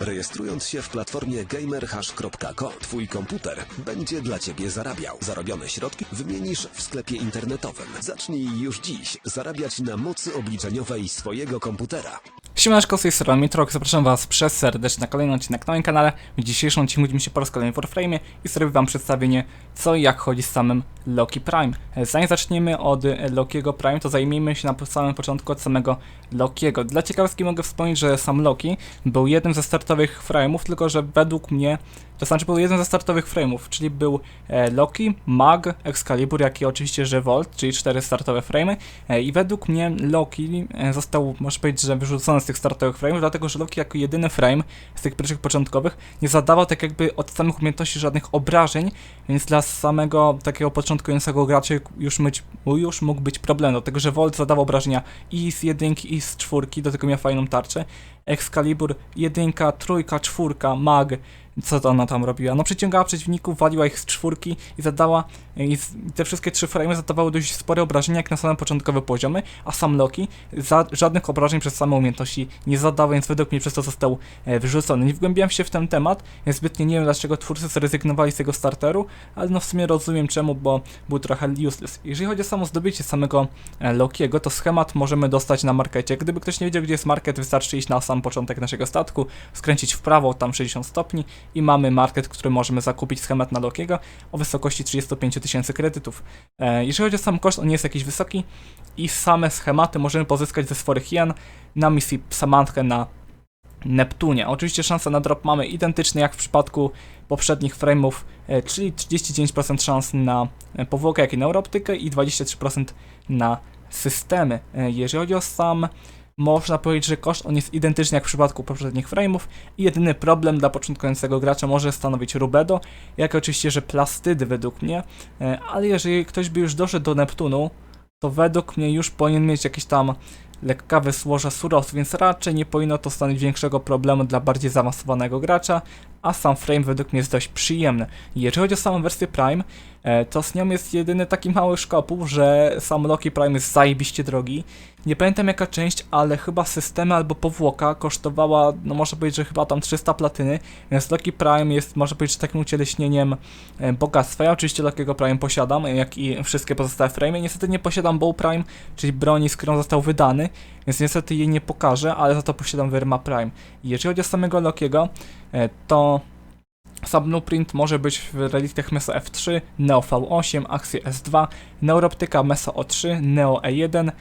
Rejestrując się w platformie gamerhash.co, twój komputer będzie dla ciebie zarabiał. Zarobione środki wymienisz w sklepie internetowym. Zacznij już dziś zarabiać na mocy obliczeniowej swojego komputera. Siemaneczko, z tej strony Mitrok, zapraszam was przez serdecznie na kolejny odcinek na moim kanale. W dzisiejszym odcinku będziemy się po raz kolejny w Warframe i zrobię wam przedstawienie co i jak chodzi z samym Loki Prime. Zanim zaczniemy od Lokiego Prime, to zajmijmy się na samym początku od samego Lokiego. Dla ciekawostki mogę wspomnieć, że sam Loki był jednym ze startowych frame'ów, tylko że według mnie to znaczy był jeden ze startowych frame'ów, czyli był e, Loki, Mag, Excalibur, jak i oczywiście, że Volt, czyli cztery startowe frame'y. E, I według mnie Loki e, został, można powiedzieć, że wyrzucony z tych startowych frame'ów, dlatego że Loki jako jedyny frame z tych pierwszych początkowych nie zadawał tak jakby od samych umiejętności żadnych obrażeń, więc dla samego takiego początkującego gracza już, być, już mógł być problem, dlatego że Volt zadawał obrażenia i z jedynki, i z czwórki, do tego miał fajną tarczę. Excalibur, jedynka, trójka, czwórka, Mag, co to ona tam robiła? No przyciągała przeciwników, waliła ich z czwórki i zadała, z- i te wszystkie trzy frame zadawały dość spore obrażenia jak na samym początkowe poziomy, a sam Loki za, żadnych obrażeń przez same umiejętności nie zadał, więc według mnie przez to został e, wyrzucony. Nie wgłębiałem się w ten temat, więc zbytnio nie wiem dlaczego twórcy zrezygnowali z tego starteru, ale no w sumie rozumiem czemu, bo był trochę useless. Jeżeli chodzi o samo zdobycie samego e, Lokiego, to schemat możemy dostać na markecie. Gdyby ktoś nie wiedział gdzie jest market, wystarczy iść na sam początek naszego statku, skręcić w prawo, tam 60 stopni i mamy market, który możemy zakupić schemat na Lokiego o wysokości 35 tysięcy kredytów. E, jeżeli chodzi o sam koszt, on nie jest jakiś wysoki i same schematy możemy pozyskać ze swoich jen na misji Samantkę na Neptunie. Oczywiście szanse na drop mamy identyczne jak w przypadku poprzednich frame'ów, e, czyli 39% szans na e, powłokę, jak i na neuroptykę i 23% na systemy. Jeżeli chodzi o sam można powiedzieć, że koszt on jest identyczny jak w przypadku poprzednich frame'ów i jedyny problem dla początkującego gracza może stanowić Rubedo, jak oczywiście, że plastydy według mnie, E, ale jeżeli ktoś by już doszedł do Neptunu, to według mnie już powinien mieć jakieś tam lekkawe złoże surowców, więc raczej nie powinno to stanowić większego problemu dla bardziej zaawansowanego gracza, a sam frame według mnie jest dość przyjemny. Jeżeli chodzi o samą wersję Prime, e, to z nią jest jedyny taki mały szkopuł, że sam Loki Prime jest zajebiście drogi. Nie pamiętam jaka część, ale chyba systemy albo powłoka kosztowała, no można powiedzieć, że chyba tam 300 platyny, więc Loki Prime jest, można powiedzieć, takim ucieleśnieniem e, bogactwa. Ja oczywiście Lokiego Prime posiadam, jak i wszystkie pozostałe frame. Niestety nie posiadam Bow Prime, czyli broni, z którą został wydany, więc niestety jej nie pokażę, ale za to posiadam Verma Prime. I jeżeli chodzi o samego Lokiego, e, to sam blueprint może być w reliktach Meso F3, Neo V8, Axie S2, Neuroptyka Meso O3, Neo E1, e,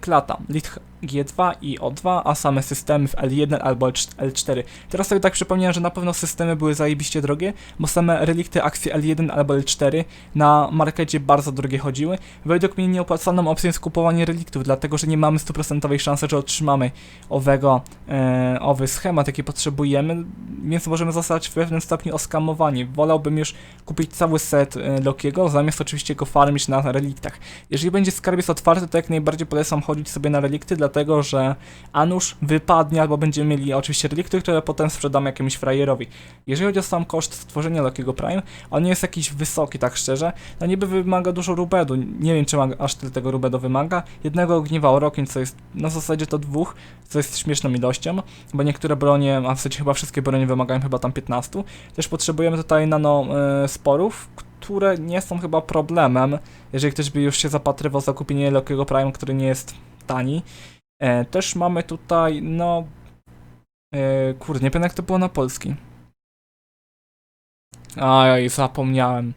Klata, Lit G2 i O2, a same systemy w L1 albo L4. Teraz sobie tak przypomniałem, że na pewno systemy były zajebiście drogie, bo same relikty Axie L1 albo L4 na markecie bardzo drogie chodziły. Według mnie nieopłacalną opcją jest kupowanie reliktów, dlatego że nie mamy stuprocentowej szansy, że otrzymamy owego, e, owy schemat, jaki potrzebujemy, więc możemy zostać w pewnym stopniu oskamowani. Wolałbym już kupić cały set e, Lokiego, zamiast oczywiście go farmić na reliktach. Jeżeli będzie skarbiec otwarty, to jak najbardziej polecam chodzić sobie na relikty, dlatego że a nuż wypadnie, albo będziemy mieli oczywiście relikty, które potem sprzedamy jakiemuś frajerowi. Jeżeli chodzi o sam koszt stworzenia Lokiego Prime, on nie jest jakiś wysoki, tak szczerze. No niby wymaga dużo rubedu. Nie wiem, czy ma, aż tyle tego rubedu wymaga. Jednego ogniwa Orokin, co jest na zasadzie to dwóch, co jest śmieszną ilością, bo niektóre bronie, a w zasadzie chyba wszystkie bronie wymagają chyba tam 15. Też potrzebujemy tutaj nano e, sporów, które nie są chyba problemem, jeżeli ktoś by już się zapatrywał za kupienie Lokiego Prime, który nie jest tani. E, też mamy tutaj, no... E, kurde, nie pamiętam jak to było na polski. Aj, zapomniałem.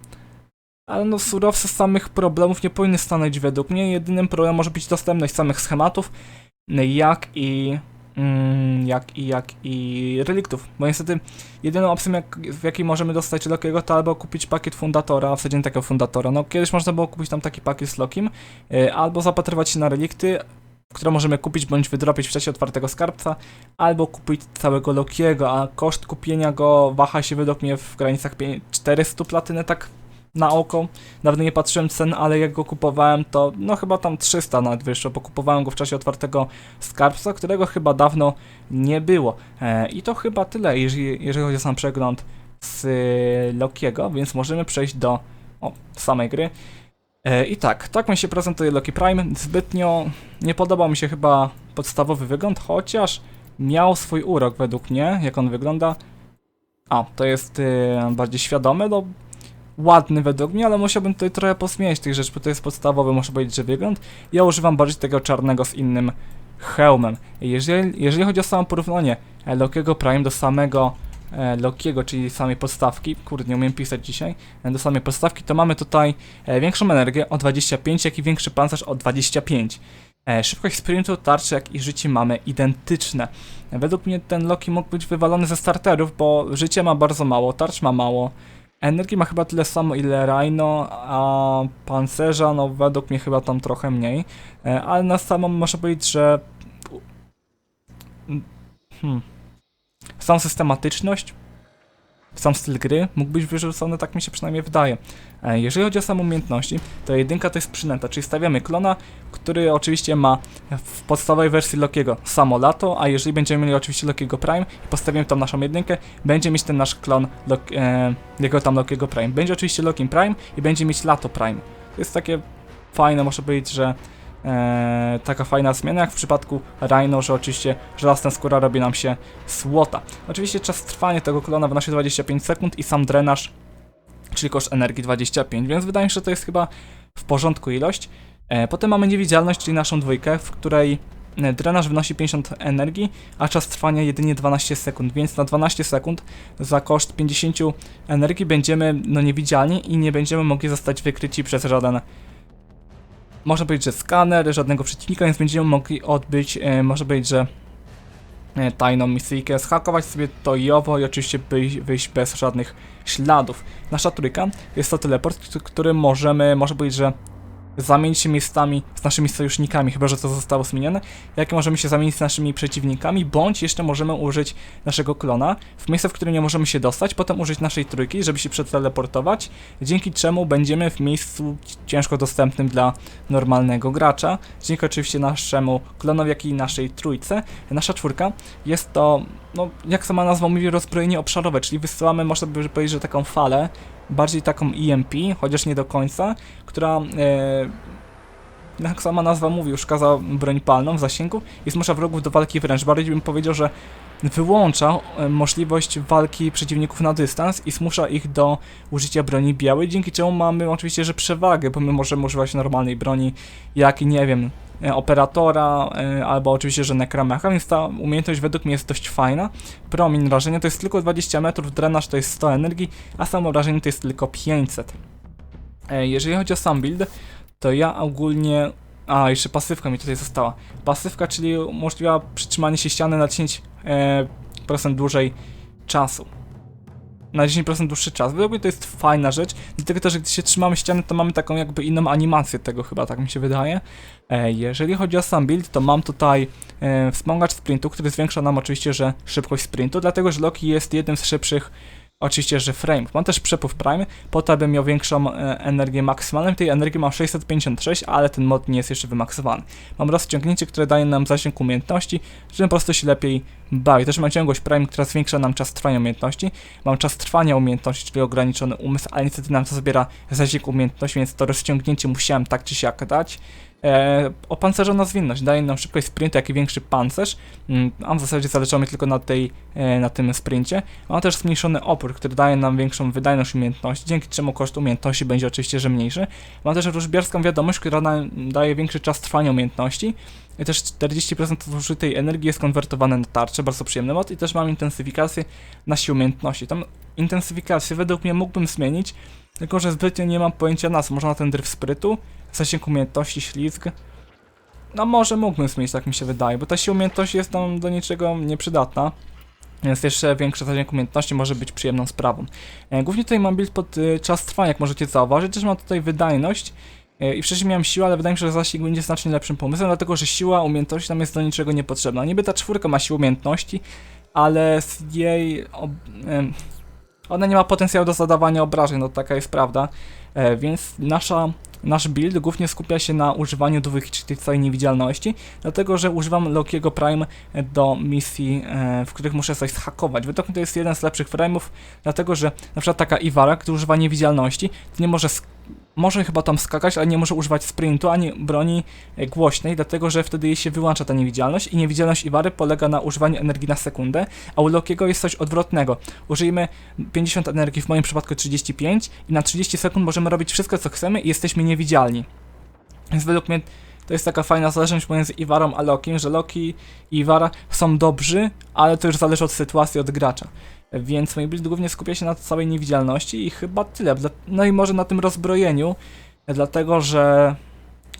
Ale no surowce samych problemów nie powinny stanąć według mnie. Jedynym problemem może być dostępność samych schematów, jak i jak i jak i reliktów. Bo niestety jedyną opcją jak, w jakiej możemy dostać Lokiego to albo kupić pakiet fundatora, w zasadzie takiego fundatora. No kiedyś można było kupić tam taki pakiet z Lokim, y, albo zapatrywać się na relikty, które możemy kupić bądź wydropić w czasie otwartego skarbca, albo kupić całego Lokiego, a koszt kupienia go waha się według mnie w granicach pię- 400 platyny, tak na oko. Dawno nie patrzyłem cen, ale jak go kupowałem, to no chyba tam 300 nawet wyszło, bo kupowałem go w czasie otwartego skarbca, którego chyba dawno nie było. E, I to chyba tyle, jeżeli, jeżeli chodzi o sam przegląd z y, Lokiego, więc możemy przejść do o, samej gry. E, I tak, tak mi się prezentuje Loki Prime. Zbytnio nie podobał mi się chyba podstawowy wygląd, chociaż miał swój urok według mnie, jak on wygląda. A, to jest e, bardziej świadomy, no ładny według mnie, ale musiałbym tutaj trochę posmieć tych rzeczy, bo to jest podstawowy, muszę powiedzieć, że wygląd. Ja używam bardziej tego czarnego z innym hełmem. Jeżeli, jeżeli chodzi o samo porównanie e, Lokiego Prime do samego e, Lokiego, czyli samej podstawki, kurde, nie umiem pisać dzisiaj, e, do samej podstawki, to mamy tutaj większą energię o 25, jak i większy pancerz o 25. E, szybkość sprintu, tarczy, jak i życie mamy identyczne. Według mnie ten Loki mógł być wywalony ze starterów, bo życie ma bardzo mało, tarcz ma mało, Energii ma chyba tyle samo ile Rhino, a pancerza no według mnie chyba tam trochę mniej. E, Ale na samą można powiedzieć, że hmm. sam systematyczność, sam styl gry mógł być wyrzucony, tak mi się przynajmniej wydaje. E, Jeżeli chodzi o samą umiejętności, to jedynka to jest przynęta, czyli stawiamy klona, który oczywiście ma w podstawowej wersji Lokiego samo lato, a jeżeli będziemy mieli oczywiście Lokiego Prime i postawimy tam naszą jedynkę, będzie mieć ten nasz klon Lok, e, jego tam Lokiego Prime. Będzie oczywiście Lokim Prime i będzie mieć lato Prime. To jest takie fajne, można powiedzieć, że e, taka fajna zmiana, jak w przypadku Rhino, że oczywiście żelazna skóra robi nam się słota. Oczywiście czas trwania tego klona wynosi 25 sekund i sam drenaż, czyli koszt energii 25, więc wydaje mi się, że to jest chyba w porządku ilość. E, potem mamy niewidzialność, czyli naszą dwójkę, w której e, drenaż wynosi 50 energii, a czas trwania jedynie 12 sekund, więc na 12 sekund za koszt 50 energii będziemy no niewidzialni i nie będziemy mogli zostać wykryci przez żaden można powiedzieć, że skaner, żadnego przeciwnika, więc będziemy mogli odbyć, e, można powiedzieć, że e, tajną misyjkę, zhakować sobie to i owo i oczywiście wyjść, bez żadnych śladów. Nasza trójka jest to teleport, który możemy, można powiedzieć, że zamienić się miejscami z naszymi sojusznikami, chyba że to zostało zmienione, jakie możemy się zamienić z naszymi przeciwnikami, bądź jeszcze możemy użyć naszego klona w miejsce, w którym nie możemy się dostać, potem użyć naszej trójki, żeby się przeteleportować, dzięki czemu będziemy w miejscu ciężko dostępnym dla normalnego gracza, dzięki oczywiście naszemu klonowi, jak i naszej trójce. Nasza czwórka jest to, no jak sama nazwa mówi, rozbrojenie obszarowe, czyli wysyłamy, można by powiedzieć, że taką falę, bardziej taką EMP, chociaż nie do końca, która, e, jak sama nazwa mówi, już kaza broń palną w zasięgu i zmusza wrogów do walki wręcz. Bardziej bym powiedział, że wyłącza e, możliwość walki przeciwników na dystans i zmusza ich do użycia broni białej, dzięki czemu mamy oczywiście, że przewagę, bo my możemy używać normalnej broni, jak nie wiem, e, operatora, e, albo oczywiście, że nekromecha, więc ta umiejętność według mnie jest dość fajna. Promień rażenia to jest tylko 20 metrów, drenaż to jest 100 energii, a samo rażenie to jest tylko 500. E, Jeżeli chodzi o sam build, to ja ogólnie... A, jeszcze pasywka mi tutaj została. Pasywka, czyli umożliwia przytrzymanie się ściany na 10% e, dłużej czasu. Na 10% dłuższy czas. Według mnie to jest fajna rzecz, dlatego też, gdy się trzymamy ściany, to mamy taką jakby inną animację tego chyba, tak mi się wydaje. E, jeżeli chodzi o sam build, to mam tutaj e, wspomagacz sprintu, który zwiększa nam oczywiście, że szybkość sprintu, dlatego że Loki jest jednym z szybszych Oczywiście, że frame. Mam też przepływ prime, po to, abym miał większą e, energię maksymalną. Tej energii mam 656, ale ten mod nie jest jeszcze wymaksowany. Mam rozciągnięcie, które daje nam zasięg umiejętności, żeby po prostu się lepiej bawi. Też mam ciągłość prime, która zwiększa nam czas trwania umiejętności. Mam czas trwania umiejętności, czyli ograniczony umysł, ale niestety nam to zabiera zasięg umiejętności, więc to rozciągnięcie musiałem tak czy siak dać. E, opancerzona zwinność daje nam szybkość sprintu, jak i większy pancerz. Mm, a w zasadzie zależało mi tylko na, tej, e, na tym sprincie. Mam też zmniejszony opór, który daje nam większą wydajność umiejętności, dzięki czemu koszt umiejętności będzie oczywiście, że mniejszy. Mam też wróżbiarską wiadomość, która daje większy czas trwania umiejętności. I też 40% zużytej energii jest konwertowane na tarczę, bardzo przyjemny mod. I też mam intensyfikację na siłę umiejętności. Tam intensyfikację według mnie mógłbym zmienić, tylko że zbytnio nie mam pojęcia na co. Może na ten dryf sprytu, zasięg umiejętności, ślizg. No może mógłbym zmienić, tak mi się wydaje, bo ta siła umiejętności jest tam do niczego nieprzydatna. Więc jeszcze większy zasięg umiejętności może być przyjemną sprawą. E, głównie tutaj mam build pod e, czas trwania, jak możecie zauważyć. Też mam tutaj wydajność. E, I wcześniej miałem siłę, ale wydaje mi się, że zasięg będzie znacznie lepszym pomysłem, dlatego że siła umiejętności nam jest do niczego niepotrzebna. Niby ta czwórka ma siłę umiejętności, ale z jej... Ob... ona nie ma potencjału do zadawania obrażeń, no taka jest prawda. E, więc nasza, nasz build głównie skupia się na używaniu tej całej niewidzialności, dlatego że używam Lokiego Prime do misji, e, w których muszę coś zhakować. Według mnie to jest jeden z lepszych frame'ów, dlatego że na przykład taka Iwara, która używa niewidzialności, to nie może może chyba tam skakać, ale nie może używać sprintu ani broni e, głośnej, dlatego że wtedy jej się wyłącza ta niewidzialność i niewidzialność Iwary polega na używaniu energii na sekundę, a u Lokiego jest coś odwrotnego. Użyjemy 50 energii, w moim przypadku 35 i na 30 sekund możemy robić wszystko co chcemy i jesteśmy niewidzialni. Więc według mnie to jest taka fajna zależność pomiędzy Iwarą a Lokim, że Loki i Iwara są dobrzy, ale to już zależy od sytuacji, od gracza. Więc build głównie skupia się na całej niewidzialności i chyba tyle. No i może na tym rozbrojeniu, dlatego że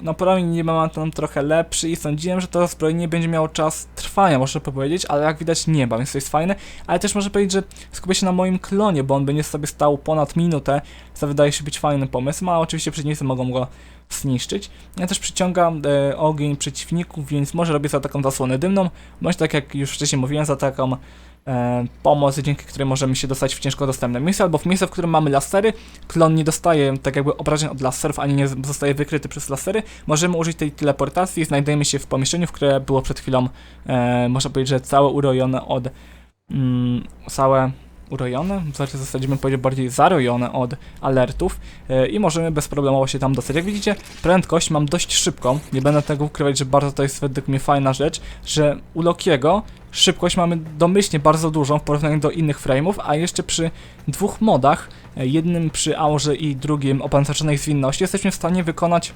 no promień nie mam tam trochę lepszy i sądziłem, że to rozbrojenie będzie miało czas trwania, można powiedzieć, ale jak widać nie ma, więc to jest fajne. Ale też można powiedzieć, że skupię się na moim klonie, bo on będzie sobie stał ponad minutę, co wydaje się być fajnym pomysłem, a oczywiście przeciwnicy mogą go zniszczyć. Ja też przyciągam e, ogień przeciwników, więc może robię za taką zasłonę dymną, bądź tak jak już wcześniej mówiłem, za taką pomoc, dzięki której możemy się dostać w ciężko dostępne miejsce, albo w miejsce, w którym mamy lasery. Klon nie dostaje tak jakby obrażeń od laserów, ani nie zostaje wykryty przez lasery. Możemy użyć tej teleportacji i znajdujemy się w pomieszczeniu, w które było przed chwilą, e, można powiedzieć, że całe urojone od... Mm, całe urojone? Znaczy w zasadzie bym powiedział bardziej zarojone od alertów e, i możemy bezproblemowo się tam dostać. Jak widzicie, prędkość mam dość szybką, nie będę tego ukrywać, że bardzo to jest według mnie fajna rzecz, że u Lokiego szybkość mamy domyślnie bardzo dużą w porównaniu do innych frame'ów, a jeszcze przy dwóch modach, e, jednym przy aurze i drugim o zwinności, jesteśmy w stanie wykonać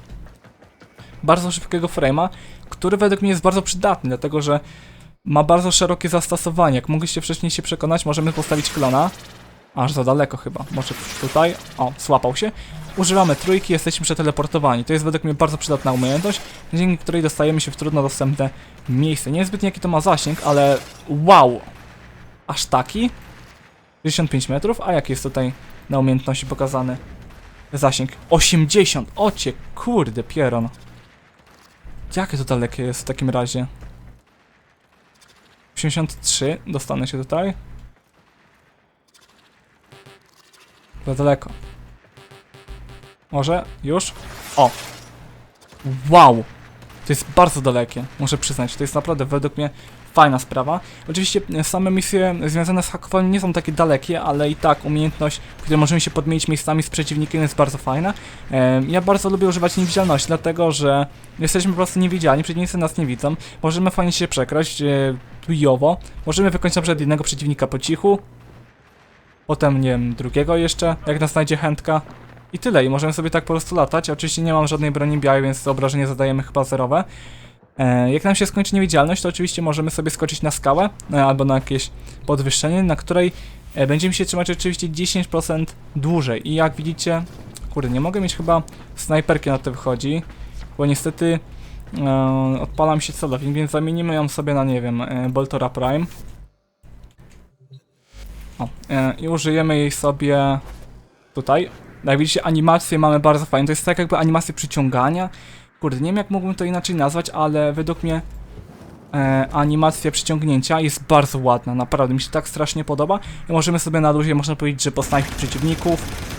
bardzo szybkiego frame'a, który według mnie jest bardzo przydatny, dlatego że ma bardzo szerokie zastosowanie. Jak mogliście wcześniej się przekonać, możemy postawić klona. Aż za daleko chyba. Może tutaj. O, złapał się. Używamy trójki, jesteśmy przeteleportowani. To jest według mnie bardzo przydatna umiejętność, dzięki której dostajemy się w trudno dostępne miejsce. Niezbyt jaki to ma zasięg, ale wow! Aż taki? 65 metrów? A jaki jest tutaj na umiejętności pokazany zasięg? 80! Ocie, kurde, pieron. Jakie to dalekie jest w takim razie? 83, dostanę się tutaj. Za daleko. Może? Już? O! Wow! To jest bardzo dalekie, muszę przyznać. To jest naprawdę według mnie fajna sprawa. Oczywiście e, same misje związane z hakowaniem nie są takie dalekie, ale i tak umiejętność, w której możemy się podmienić miejscami z przeciwnikiem jest bardzo fajna. Ja bardzo lubię używać niewidzialności, dlatego że jesteśmy po prostu niewidzialni, przeciwnicy nas nie widzą. Możemy fajnie się przekraść, e, tujowo. Możemy wykończyć przykład jednego przeciwnika po cichu. Potem, nie wiem, drugiego jeszcze, jak nas znajdzie chętka. I tyle, i możemy sobie tak po prostu latać. Oczywiście nie mam żadnej broni białej, więc obrażenie zadajemy chyba zerowe. E, jak nam się skończy niewidzialność, to oczywiście możemy sobie skoczyć na skałę e, albo na jakieś podwyższenie, na której e, będziemy się trzymać oczywiście 10% dłużej. I jak widzicie, kurde, nie mogę mieć chyba snajperki na to wychodzi, bo niestety odpalam się celownik, więc zamienimy ją sobie na, nie wiem, Boltora Prime. O, e, i użyjemy jej sobie tutaj. Jak widzicie, animacje mamy bardzo fajne. To jest tak jakby animacje przyciągania. Kurde, nie wiem jak mógłbym to inaczej nazwać, ale według mnie e, animacja przyciągnięcia jest bardzo ładna. Naprawdę mi się tak strasznie podoba. I możemy sobie na luzie, można powiedzieć, że posnajpić przeciwników.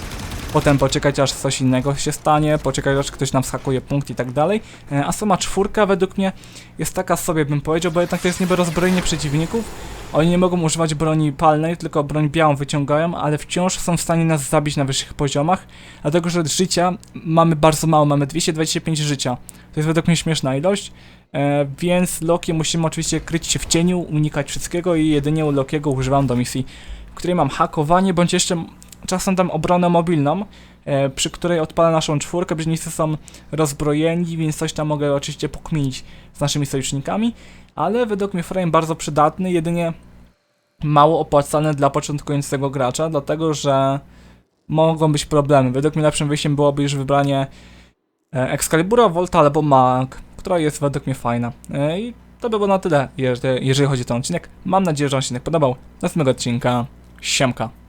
Potem poczekać aż coś innego się stanie, poczekać aż ktoś nam schakuje punkt i tak dalej. E, a sama czwórka według mnie jest taka sobie bym powiedział, bo jednak to jest niby rozbrojenie przeciwników. Oni nie mogą używać broni palnej, tylko broń białą wyciągają, ale wciąż są w stanie nas zabić na wyższych poziomach, dlatego że życia mamy bardzo mało, mamy 225 życia. To jest według mnie śmieszna ilość, e, więc Loki musimy oczywiście kryć się w cieniu, unikać wszystkiego i jedynie u Lokiego używam do misji, w której mam hakowanie, bądź jeszcze czasem tam obronę mobilną, e, przy której odpalę naszą czwórkę, przeciwnicy są rozbrojeni, więc coś tam mogę oczywiście pokminić z naszymi sojusznikami, ale według mnie frame bardzo przydatny, jedynie mało opłacalny dla początkującego gracza, dlatego że mogą być problemy. Według mnie lepszym wyjściem byłoby już wybranie e, Excalibura, Volta albo Mag, która jest według mnie fajna. E, I to by było na tyle, jeżeli, chodzi o ten odcinek. Mam nadzieję, że on się podobał. Następnego odcinka. Siemka.